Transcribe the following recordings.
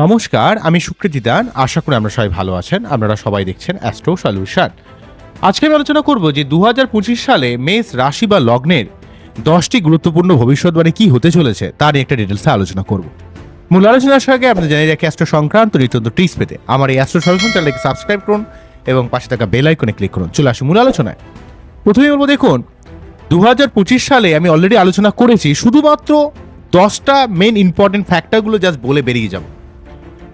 নমস্কার, আমি সুকৃতি দান। আশা করি আমরা সবাই ভালো আছেন। আপনারা সবাই দেখছেন অ্যাস্ট্রো সলিউশন। আজকে আমি আলোচনা করব যে দু হাজার পঁচিশ সালে মেষ রাশি বা লগ্নের দশটি গুরুত্বপূর্ণ ভবিষ্যৎবাণী কি হতে চলেছে তার একটা ডিটেলসে আলোচনা করব। মূল আলোচনার সঙ্গে আপনি জানিয়ে রাখি, অ্যাস্ট্রো সংক্রান্ত নিত্যন্ত টিপস পেতে। আমার এই অ্যাস্ট্রো সলিউশন চ্যানেলকে সাবস্ক্রাইব করুন এবং পাশে থাকা বেল আইকনে ক্লিক করুন। চলে আসুন মূল আলোচনায়। প্রথমেই বলব, দেখুন দু হাজার পঁচিশ সালে আমি অলরেডি আলোচনা করেছি, শুধুমাত্র দশটা মেন ইম্পর্টেন্ট ফ্যাক্টরগুলো জাস্ট বলে বেরিয়ে যাব।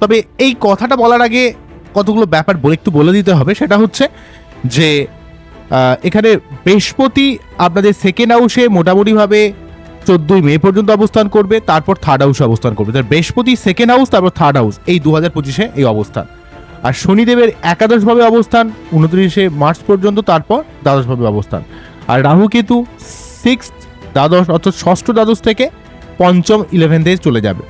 তবে এই কথাটা বলার আগে কতগুলো ব্যাপার বলে একটু বলে দিতে হবে। সেটা হচ্ছে যে এখানে বৃহস্পতি আপনাদের সেকেন্ড হাউসে মোটামুটিভাবে চোদ্দই মে পর্যন্ত অবস্থান করবে, তারপর থার্ড হাউসে অবস্থান করবে। তার বৃহস্পতি সেকেন্ড হাউস তারপর থার্ড হাউস এই দু হাজার পঁচিশে এই অবস্থান। আর শনিদেবের একাদশভাবে অবস্থান, উনত্রিশে মার্চ পর্যন্ত, তারপর দ্বাদশভাবে অবস্থান। আর রাহু কেতু সিক্স দ্বাদশ, অর্থাৎ ষষ্ঠ দ্বাদশ থেকে পঞ্চম ইলেভেন্থে চলে যাবে।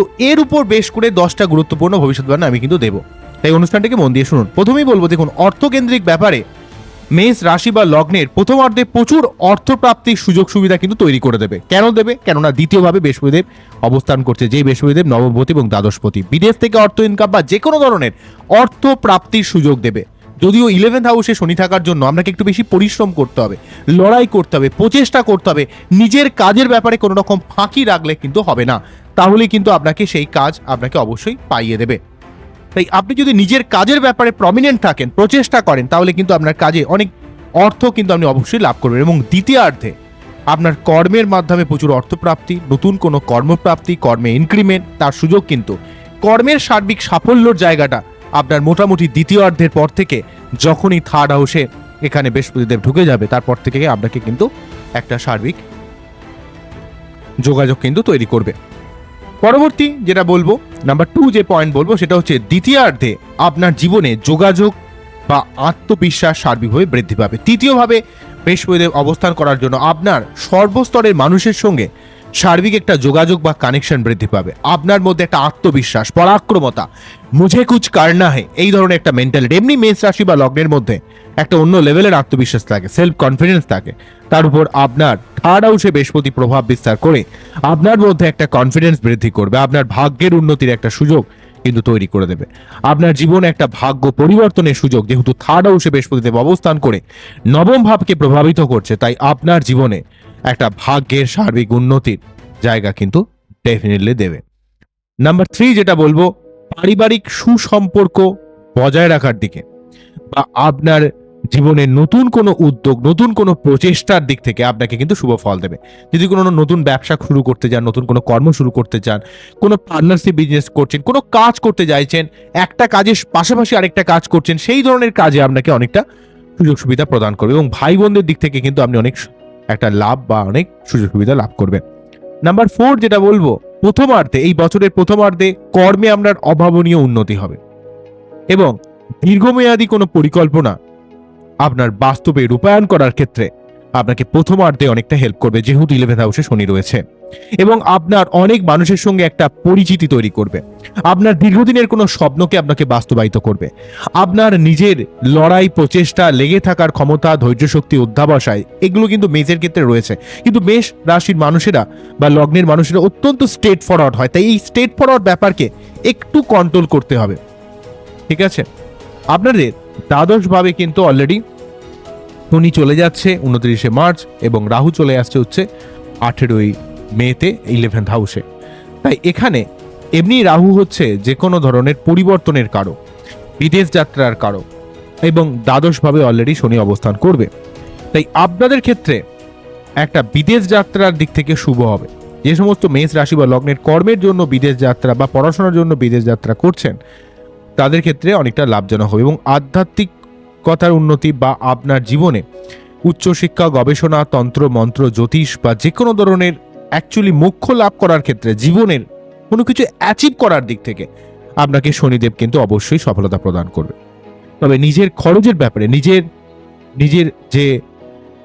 তো এর উপর বেশ করে দশটা গুরুত্বপূর্ণ ভবিষ্যৎবাণী আমি কিন্তু দেবো। তাই অনুষ্ঠানটিকে মন দিয়ে শুনুন। প্রথমেই বলব, দেখুন, অর্থকেন্দ্রিক ব্যাপারে মেষ রাশি বা লগ্নের প্রথমার্ধে প্রচুর অর্থপ্রাপ্তির সুযোগ সুবিধা কিন্তু তৈরি করে দেবে। কেন দেবে? কেননা দ্বিতীয়ভাবে বৃহস্পতিদেব অবস্থান করছে, যে বৃহস্পতিদেব নবমপতি এবং দ্বাদশপতি। বিদেশ থেকে অর্থ ইনকাম বা যে কোনো ধরনের অর্থ প্রাপ্তির সুযোগ দেবে। যদিও ইলেভেন্থ হাউসে শনি থাকার জন্য আপনাকে একটু বেশি পরিশ্রম করতে হবে, লড়াই করতে হবে, প্রচেষ্টা করতে হবে, নিজের কাজের ব্যাপারে কোনো রকম ফাঁকি রাখলে কিন্তু হবে না। তাহলে কিন্তু আপনাকে সেই কাজ আপনাকে অবশ্যই পাইয়ে দেবে। তাই আপনি যদি নিজের কাজের ব্যাপারে প্রমিনেন্ট থাকেন, প্রচেষ্টা করেন, তাহলে কিন্তু আপনার কাজে অনেক অর্থ কিন্তু আপনি অবশ্যই লাভ করবেন। এবং দ্বিতীয়ার্ধে, আপনার কর্মের মাধ্যমে প্রচুর অর্থপ্রাপ্তি, নতুন কোনো কর্মপ্রাপ্তি, কর্মে ইনক্রিমেন্ট তার সুযোগ কিন্তু কর্মের সার্বিক সাফল্যর জায়গাটা আপনার মোটামুটি দ্বিতীয়ার্ধের পর থেকে যখনই থার্ড হাউসে এখানে বৃহস্পতিদেব ঢুকে যাবে, তারপর থেকে আপনাকে কিন্তু একটা সার্বিক যোগাযোগ কিন্তু তৈরি করবে। পরবর্তী যেটা বলব নাম্বার টু যে পয়েন্ট বলব, সেটা হচ্ছে দ্বিতীয়ার্ধে আপনার জীবনে যোগাযোগ বা আত্মবিশ্বাস সার্বিকভাবে বৃদ্ধি পাবে। তৃতীয়ভাবে বৃহস্পতিদেব অবস্থান করার জন্য আপনার সর্বস্তরের মানুষের সঙ্গে সার্বিক একটা যোগাযোগ বা কানেকশন বৃদ্ধি পাবে। আপনার মধ্যে একটা আত্মবিশ্বাস, পরাক্রমতা, মুঝে কুচ কারনা হে, এই ধরনের একটা মেন্টালিটি এমনি মেষ রাশি বা লগ্নের মধ্যে একটা অন্য লেভেলের আত্মবিশ্বাস থাকে সেলফ কনফিডেন্স থাকে। তার উপর আপনার থার্ড হাউসে বৃহস্পতি প্রভাব বিস্তার করে আপনার মধ্যে একটা কনফিডেন্স বৃদ্ধি করবে, আপনার ভাগ্যের উন্নতির একটা সুযোগ কিন্তু তৈরি করে দেবে। আপনার জীবনে একটা ভাগ্য পরিবর্তনের সুযোগ, যেহেতু থার্ড হাউসে বৃহস্পতিদেব অবস্থান করে নবম ভাবকে প্রভাবিত করছে, তাই আপনার জীবনে একটা ভাগ্যের সার্বিক উন্নতির জায়গা কিন্তু ডেফিনেটলি দেবে। নাম্বার থ্রি যেটা বলব, পারিবারিক সুসম্পর্ক বজায় রাখার দিকে বা আপনার জীবনে নতুন কোনো উদ্যোগ, নতুন কোনো প্রচেষ্টার দিক থেকে আপনাকে কিন্তু শুভ ফল দেবে। যদি কোনো নতুন ব্যবসা শুরু করতে চান, নতুন কোনো কর্ম শুরু করতে চান, কোনো পার্টনারশিপ বিজনেস করছেন, কোনো কাজ করতে চাইছেন, একটা কাজের পাশাপাশি আরেকটা কাজ করছেন, সেই ধরনের কাজে আপনাকে অনেকটা সুযোগ সুবিধা প্রদান করবে এবং ভাই বোনদের দিক থেকে কিন্তু আপনি অনেক একটা লাভ বা অনেক সুযোগ সুবিধা লাভ করবেন। নাম্বার ফোর যেটা বলব, প্রথমার্ধে, এই বছরের প্রথমার্ধে কর্মে আপনার অভাবনীয় উন্নতি হবে। এবং দীর্ঘমেয়াদী কোনো পরিকল্পনা আপনার বাস্তবে রূপায়ণ করার ক্ষেত্রে আপনাকে প্রথমার্ধে অনেকটা হেল্প করবে, যেহেতু ইলেভেন্থ হাউসে শনি রয়েছে। এবং আপনার অনেক মানুষের সঙ্গে একটা পরিচিতি তৈরি করবে। আপনার দীর্ঘদিনের কোনো স্বপ্নকে আপনাকে বাস্তবায়িত করবে। আপনার নিজের লড়াই, প্রচেষ্টা, লেগে থাকার ক্ষমতা, ধৈর্য শক্তি, অধ্যাবসায়, এগুলো কিন্তু মেষের ক্ষেত্রে রয়েছে। কিন্তু মেষ রাশির মানুষেরা বা লগ্নের মানুষেরা অত্যন্ত স্টেট ফরওয়ার্ড হয়। তাই এই স্টেট ফরওয়ার্ড ব্যাপারকে একটু কন্ট্রোল করতে হবে। ঠিক আছে? আপনাদের দ্বাদশভাবে কিন্তু অলরেডি শনি চলে যাচ্ছে, উনত্রিশে মার্চ এবং রাহু চলে আসছে হচ্ছে আঠেরোই মেতে ইলেভেন্থ হাউসে তাই এখানে এমনি রাহু হচ্ছে যে কোনো ধরনের পরিবর্তনের কারও বিদেশ যাত্রার কারও এবং দ্বাদশভাবে অলরেডি শনি অবস্থান করবে। তাই আপনাদের ক্ষেত্রে একটা বিদেশ যাত্রার দিক থেকে শুভ হবে। যে সমস্ত মেষ রাশি বা লগ্নের কর্মের জন্য বিদেশ যাত্রা বা পড়াশোনার জন্য বিদেশ যাত্রা করছেন তাদের ক্ষেত্রে অনেকটা লাভজনক হবে এবং আধ্যাত্মিকতার উন্নতি বা আপনার জীবনে উচ্চশিক্ষা গবেষণা, তন্ত্র, মন্ত্র, জ্যোতিষ বা যে কোনো ধরনের অ্যাকচুয়ালি মোক্ষ লাভ করার ক্ষেত্রে জীবনের কোনো কিছু অ্যাচিভ করার দিক থেকে আপনাকে শনিদেব কিন্তু অবশ্যই সফলতা প্রদান করবে। তবে নিজের খরচের ব্যাপারে, নিজের নিজের যে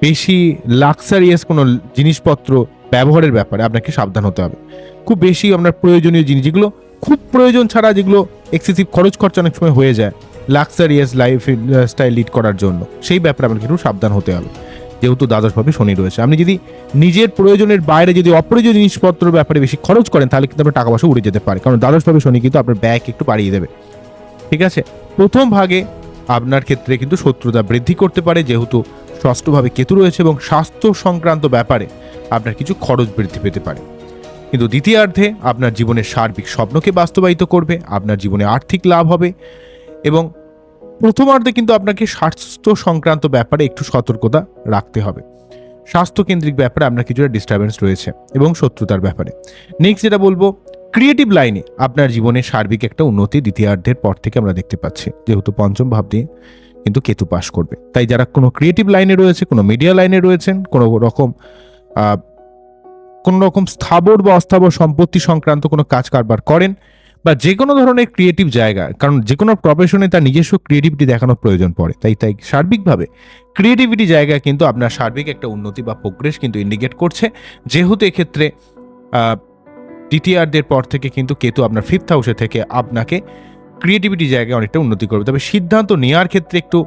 বেশি লাক্সারিয়াস কোনো জিনিসপত্র ব্যবহারের ব্যাপারে আপনাকে সাবধান হতে হবে। খুব বেশি আপনার প্রয়োজনীয় জিনিস, যেগুলো খুব প্রয়োজন ছাড়া যেগুলো এক্সেসিভ খরচ খরচা অনেক সময় হয়ে যায় লাক্সারিয়াস লাইফ স্টাইল লিড করার জন্য। সেই ব্যাপারে আপনাকে একটু সাবধান হতে হবে। যেহেতু দ্বাদশভাবে শনি রয়েছে। আপনি যদি নিজের প্রয়োজনের বাইরে যদি অপ্রয়োজনীয় জিনিসপত্রের ব্যাপারে বেশি খরচ করেন, তাহলে কিন্তু আপনার টাকা পয়সা উড়ে যেতে পারে। কারণ দ্বাদশভাবে শনি কিন্তু আপনার ব্যয় একটু বাড়িয়ে দেবে। ঠিক আছে? প্রথম ভাগে আপনার ক্ষেত্রে কিন্তু শত্রুতা বৃদ্ধি করতে পারে। যেহেতু ষষ্ঠভাবে কেতু রয়েছে এবং স্বাস্থ্য সংক্রান্ত ব্যাপারে আপনার কিছু খরচ বৃদ্ধি পেতে পারে। কিন্তু দ্বিতীয়ার্ধে আপনার জীবনের সার্বিক স্বপ্নকে বাস্তবায়িত করবে, আপনার জীবনে আর্থিক লাভ হবে এবং প্রথমার্ধে কিন্তু আপনাকে স্বাস্থ্য সংক্রান্ত ব্যাপারে একটু সতর্কতা রাখতে হবে। স্বাস্থ্যকেন্দ্রিক ব্যাপারে আপনার কিছুটা ডিস্টারবেন্স রয়েছে এবং শত্রুতার ব্যাপারে। নেক্সট যেটা বলব ক্রিয়েটিভ লাইনে আপনার জীবনে সার্বিক একটা উন্নতি দ্বিতীয়ার্ধের পর থেকে আমরা দেখতে পাচ্ছি। যেহেতু পঞ্চম ভাব দিয়ে কিন্তু কেতু পাশ করবে। তাই যারা কোনো ক্রিয়েটিভ লাইনে রয়েছে, কোনো মিডিয়া লাইনে রয়েছেন, কোনো রকম কোনো রকম স্থাবর বা অস্থাবর সম্পত্তি সংক্রান্ত কোনো কাজ কারবার করেন বা যে কোনো ধরনের ক্রিয়েটিভ জায়গা, কারণ যে কোনো প্রফেশনে তার নিজস্ব ক্রিয়েটিভিটি দেখানোর প্রয়োজন পড়ে। তাই তাই সার্বিকভাবে ক্রিয়েটিভিটি জায়গা কিন্তু আপনার সার্বিক একটা উন্নতি বা প্রোগ্রেস কিন্তু ইন্ডিকেট করছে। যেহেতু এক্ষেত্রে দ্বিতীয়ার্ধের পর থেকে কিন্তু কেতু আপনার ফিফথ হাউসে থেকে আপনাকে ক্রিয়েটিভিটি জায়গায় অনেকটা উন্নতি করবে। তবে সিদ্ধান্ত নেওয়ার ক্ষেত্রে একটু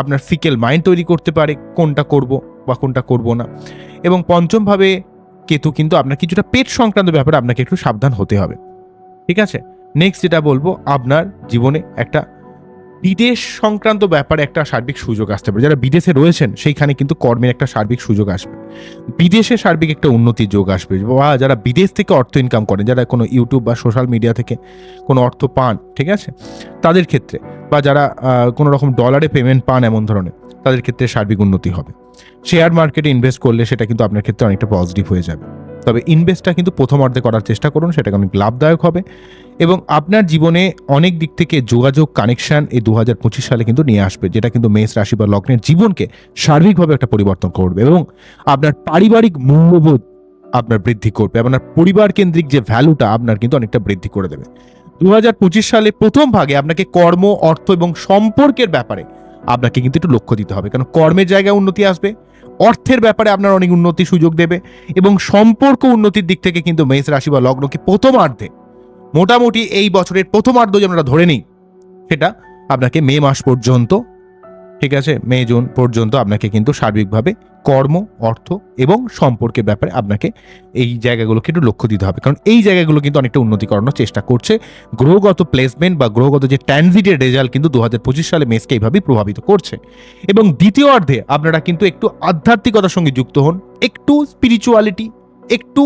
আপনার ফিকেল মাইন্ড তৈরি করতে পারে, কোনটা করব বা কোনটা করব না। এবং পঞ্চমভাবে কেতু কিন্তু আপনার কিছুটা পেট সংক্রান্ত ব্যাপারে আপনাকে একটু সাবধান হতে হবে। ঠিক আছে? নেক্সট যেটা বলব, আপনার জীবনে একটা বিদেশ সংক্রান্ত ব্যাপারে একটা সার্বিক সুযোগ আসতে পারে। যারা বিদেশে রয়েছেন, সেইখানে কিন্তু কর্মের একটা সার্বিক সুযোগ আসবে। বিদেশে সার্বিক একটা উন্নতির যোগ আসবে। বা যারা বিদেশ থেকে অর্থ ইনকাম করেন, যারা কোনো ইউটিউব বা সোশ্যাল মিডিয়া থেকে কোনো অর্থ পান, ঠিক আছে? তাদের ক্ষেত্রে বা যারা কোনো রকম ডলারে পেমেন্ট পান এমন ধরনের, তাদের ক্ষেত্রে সার্বিক উন্নতি হবে। শেয়ার মার্কেটে ইনভেস্ট করলে সেটা কিন্তু আপনার ক্ষেত্রে অনেকটা পজিটিভ হয়ে যাবে। তবে ইনভেস্টটা কিন্তু প্রথম অর্ধে করার চেষ্টা করুন সেটা অনেক লাভদায়ক হবে। এবং আপনার জীবনে অনেক দিক থেকে যোগাযোগ কানেকশন এই দু সালে কিন্তু নিয়ে আসবে, যেটা কিন্তু মেষ রাশি বা লগ্নের জীবনকে সার্বিকভাবে একটা পরিবর্তন করবে এবং আপনার পারিবারিক মূল্যবোধ আপনার বৃদ্ধি করবে। আপনার পরিবার কেন্দ্রিক যে ভ্যালুটা আপনার কিন্তু অনেকটা বৃদ্ধি করে দেবে। দু সালে প্রথম ভাগে আপনাকে কর্ম, অর্থ এবং সম্পর্কের ব্যাপারে আপনাকে কিন্তু একটু লক্ষ্য দিতে হবে। কারণ কর্মের জায়গায় উন্নতি আসবে, অর্থের ব্যাপারে আপনার অনেক উন্নতি সুযোগ দেবে এবং সম্পর্ক উন্নতির দিক থেকে কিন্তু মেষ রাশি বা লগ্নকে প্রথমার্ধে মোটামুটি এই বছরের প্রথমার্ধ যে আমরা ধরে নিই, সেটা আপনাকে মে মাস পর্যন্ত, ঠিক আছে? মে, জুন পর্যন্ত আপনাকে কিন্তু সার্বিকভাবে কর্ম, অর্থ এবং সম্পর্কের ব্যাপারে আপনাকে এই জায়গাগুলোকে একটু লক্ষ্য দিতে হবে। কারণ এই জায়গাগুলো কিন্তু অনেকটা উন্নতি করানোর চেষ্টা করছে। গ্রহগত প্লেসমেন্ট বা গ্রহগত যে ট্রানজিটের রেজাল্ট কিন্তু দু হাজার পঁচিশ সালে মেসকে এইভাবেই প্রভাবিত করছে। এবং দ্বিতীয় অর্ধে আপনারা কিন্তু একটু আধ্যাত্মিকতার সঙ্গে যুক্ত হন, একটু স্পিরিচুয়ালিটি একটু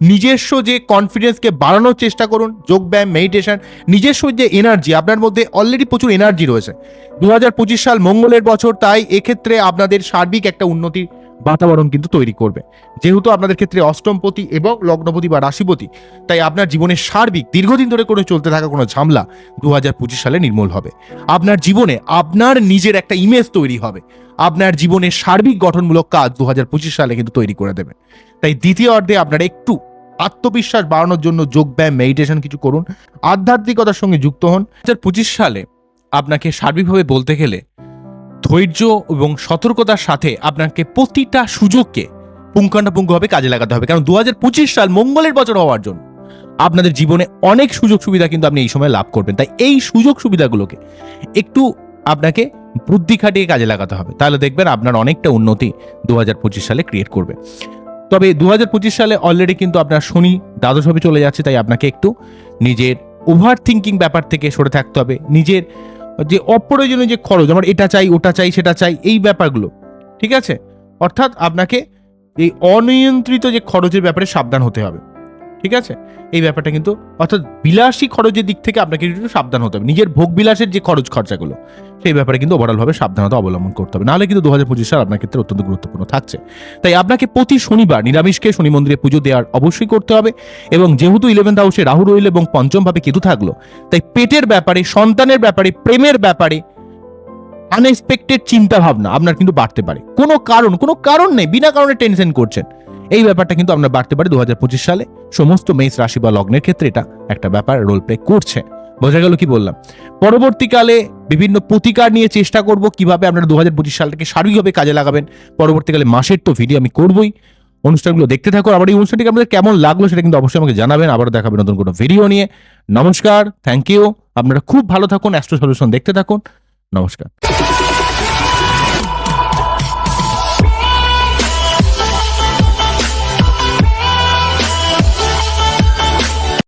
নিজস্ব যে কনফিডেন্সকে বাড়ানোর চেষ্টা করুন যোগব্যায়াম মেডিটেশন নিজস্ব যে এনার্জি আপনার মধ্যে অলরেডি প্রচুর এনার্জি রয়েছে। দু হাজার পঁচিশ সাল মঙ্গলের বছর, তাই এক্ষেত্রে আপনাদের সার্বিক একটা উন্নতির বাতাবরণ কিন্তু তৈরি করবে। যেহেতু আপনাদের ক্ষেত্রে অষ্টমপতি এবং লগ্নপতি বা রাশিপতি, তাই আপনার জীবনের সার্বিক দীর্ঘদিন ধরে করে চলতে থাকা কোনো ঝামলা দু হাজার পঁচিশ সালে নির্মূল হবে। আপনার জীবনে আপনার নিজের একটা ইমেজ তৈরি হবে। আপনার জীবনের সার্বিক গঠনমূলক কাজ দু হাজার পঁচিশ সালে কিন্তু তৈরি করে দেবে। তাই দ্বিতীয় অর্ধে আপনারা একটু আত্মবিশ্বাস বাড়ানোর জন্য যোগব্যায়াম মেডিটেশন কিছু করুন। আধ্যাত্মিকতার সঙ্গে যুক্ত হন। দু হাজার পঁচিশ সালে আপনাকে সার্বিকভাবে বলতে গেলে ধৈর্য এবং সতর্কতার সাথে আপনাকে প্রতিটা সুযোগকে পুঙ্খানুপুঙ্খভাবে কাজে লাগাতে হবে। কারণ দু হাজার পঁচিশ সাল মঙ্গলের বছর হওয়ার জন্য আপনাদের জীবনে অনেক সুযোগ সুবিধা কিন্তু আপনি এই সময় লাভ করবেন। তাই এই সুযোগ সুবিধাগুলোকে একটু আপনাকে বুদ্ধি খাটিয়ে কাজে লাগাতে হবে। তাহলে দেখবেন আপনার অনেকটা উন্নতি দু হাজার পঁচিশ সালে ক্রিয়েট করবে। তবে দু হাজার পঁচিশ সালে অলরেডি কিন্তু আপনার শনি দ্বাদশভাবে চলে যাচ্ছে। তাই আপনাকে একটু নিজের ওভার থিঙ্কিং ব্যাপার থেকে সরে থাকতে হবে। নিজের যে অপ্রয়োজনীয় যে খরচ আমার এটা চাই, ওটা চাই, সেটা চাই, এই ব্যাপারগুলো, ঠিক আছে? অর্থাৎ আপনাকে এই অনিয়ন্ত্রিত যে খরচের ব্যাপারে সাবধান হতে হবে। ঠিক আছে? এই ব্যাপারটা কিন্তু, অর্থাৎ বিলাসী খরচের দিক থেকে আপনাকে একটু সাবধান হতে হবে। নিজের ভোগ বিলাসের যে খরচ খরচাগুলো, সেই ব্যাপারে কিন্তু ওভারঅলভাবে সাবধানতা অবলম্বন করতে হবে। নাহলে কিন্তু দু হাজার পঁচিশ সাল আপনার ক্ষেত্রে অত্যন্ত গুরুত্বপূর্ণ থাকছে। তাই আপনাকে প্রতি শনিবার নিরামিষকে শনি মন্দিরে পুজো দেওয়ার অবশ্যই করতে হবে এবং যেহেতু ইলেভেন্থ হাউসে রাহু রইল এবং পঞ্চমভাবে কেতু থাকল, তাই পেটের ব্যাপারে, সন্তানের ব্যাপারে, প্রেমের ব্যাপারে আনএক্সপেক্টেড চিন্তাভাবনা আপনার কিন্তু বাড়তে পারে। কোনো কারণ কোনো কারণ নেই, বিনা কারণে টেনশন করছেন। এই ব্যাপারটা কিন্তু আমরা বাড়তে পারি দু হাজার পঁচিশ সালে। সমস্ত মেষ রাশি বা লগ্নের ক্ষেত্রে এটা একটা ব্যাপার রোল প্লে করছে। বোঝা গেল কি বললাম? পরবর্তীকালে বিভিন্ন প্রতিকার নিয়ে চেষ্টা করব কীভাবে আপনারা দু হাজার পঁচিশ সালটাকে সার্বিকভাবে কাজে লাগাবেন। পরবর্তীকালে মাসের তো ভিডিও আমি করবই। অনুষ্ঠানগুলো দেখতে থাকো। আবার এই অনুষ্ঠানটিকে আপনাদের কেমন লাগল সেটা কিন্তু অবশ্যই আমাকে জানাবেন। আবারও দেখাবেন নতুন কোনো ভিডিও নিয়ে। নমস্কার থ্যাংক ইউ আপনারা খুব ভালো থাকুন অ্যাস্ট্রো সলিউশন দেখতে থাকুন। নমস্কার।